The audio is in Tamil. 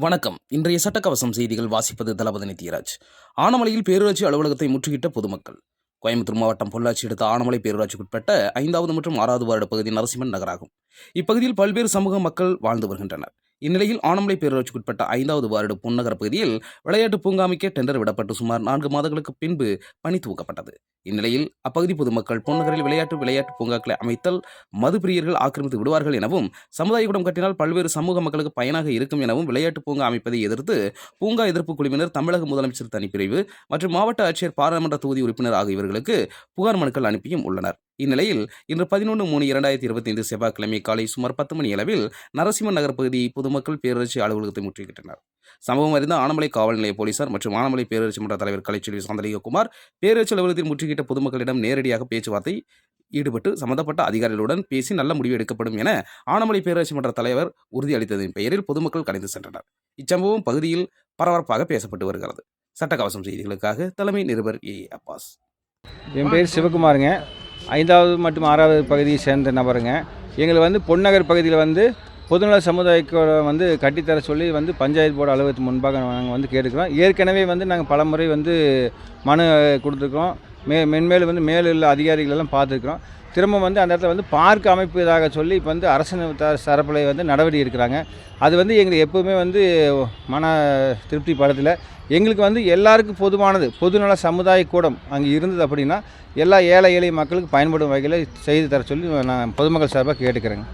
வணக்கம். இன்றைய சட்டக்கவசம் செய்திகள் வாசிப்பது தளபதி நித்யராஜ். ஆனமலையில் பேரூராட்சி அலுவலகத்தை முற்றுகிட்ட பொதுமக்கள். கோயம்புத்தூர் மாவட்டம் பொள்ளாச்சி அடுத்த ஆனமலை பேரூராட்சிக்குட்பட்ட ஐந்தாவது மற்றும் ஆறாவது வார்டு பகுதி நரசிம்மன் நகராகும். இப்பகுதியில் பல்வேறு சமூக மக்கள் வாழ்ந்து வருகின்றனர். இந்நிலையில் ஆனமலை பேரூராட்சிக்குட்பட்ட ஐந்தாவது வார்டு பொன்னகர பகுதியில் விளையாட்டு பூங்காமிக்க டெண்டர் விடப்பட்டு சுமார் நான்கு மாதங்களுக்கு பின்பு பணி துவக்கப்பட்டது. இந்நிலையில் அப்பகுதி பொதுமக்கள் பொன்னகரில் விளையாட்டு விளையாட்டு பூங்காக்களை அமைத்தல் மது பிரியர்கள் ஆக்கிரமித்து விடுவார்கள் எனவும் சமுதாய கூடம் கட்டினால் பல்வேறு சமூக மக்களுக்கு பயனாக இருக்கும் எனவும் விளையாட்டு பூங்கா அமைப்பதை எதிர்த்து பூங்கா எதிர்ப்பு குழுவினர் தமிழக முதலமைச்சர் தனிப்பிரிவு மற்றும் மாவட்ட ஆட்சியர் பாராளுமன்ற தொகுதி உறுப்பினர் ஆகியவர்களுக்கு புகார் மனுக்கள் அனுப்பியும் உள்ளனர். இந்நிலையில் இன்று பதினொன்று மூணு இரண்டாயிரத்தி இருபத்தி ஐந்து செவ்வாய்க்கிழமை காலை சுமார் பத்து மணி அளவில் நரசிம்மன் நகர் பகுதி பொதுமக்கள் பேரரசு அலுவலகத்தை முற்றுகிட்டனர் சம்பவம் அறிந்த ஆனமலை காவல் நிலைய போலீசார் மற்றும் ஆனமலை பேரரசு மன்ற தலைவர் கலைச்செல்வி சந்திரகுமார் பேரரசு அலுவலகத்தில் முற்றுகிட்ட பொதுமக்களிடம் நேரடியாக பேச்சுவார்த்தை ஈடுபட்டு சம்பந்தப்பட்ட அதிகாரிகளுடன் பேசி நல்ல முடிவு எடுக்கப்படும் என ஆனமலை பேரரசு மன்ற தலைவர் உறுதியளித்ததன் பெயரில் பொதுமக்கள் கலைந்து சென்றனர். இச்சம்பவம் பகுதியில் பரபரப்பாக பேசப்பட்டு வருகிறது. சட்டக்கவசம் செய்திகளுக்காக தலைமை நிருபர் ஏ அப்பாஸ். என் பேர் சிவகுமாருங்க. ஐந்தாவது மற்றும் ஆறாவது பகுதியை சேர்ந்த நபருங்க. எங்களை வந்து பொன்னகர் பகுதியில் வந்து பொதுநல சமுதாயக்கூட வந்து கட்டித்தர சொல்லி வந்து பஞ்சாயத்து போர்டு அலுவலகத்து முன்பாக நாங்கள் வந்து கேட்டுக்கிறோம் ஏற்கனவே வந்து நாங்கள் பல முறை வந்து மனு கொடுத்துருக்கோம் மே மென்மேலும் வந்து மேலும் உள்ள அதிகாரிகள் எல்லாம் பார்த்துருக்குறோம். திரும்ப வந்து அந்த இடத்துல வந்து பார்க் அமைப்பதாக சொல்லி இப்போ வந்து அரசு தரப்பில் வந்து நடவடிக்கை எடுக்கிறாங்க. அது வந்து எங்களுக்கு எப்போவுமே வந்து மன திருப்தி படத்தில். எங்களுக்கு வந்து எல்லாருக்கும் பொதுவானது பொதுநல சமுதாய கூடம் அங்கே இருந்தது அப்படின்னா எல்லா ஏழை எளிய மக்களுக்கு பயன்படும் வகையில் செய்து தர சொல்லி நான் பொதுமக்கள் சார்பாக கேட்டுக்கிறேங்க.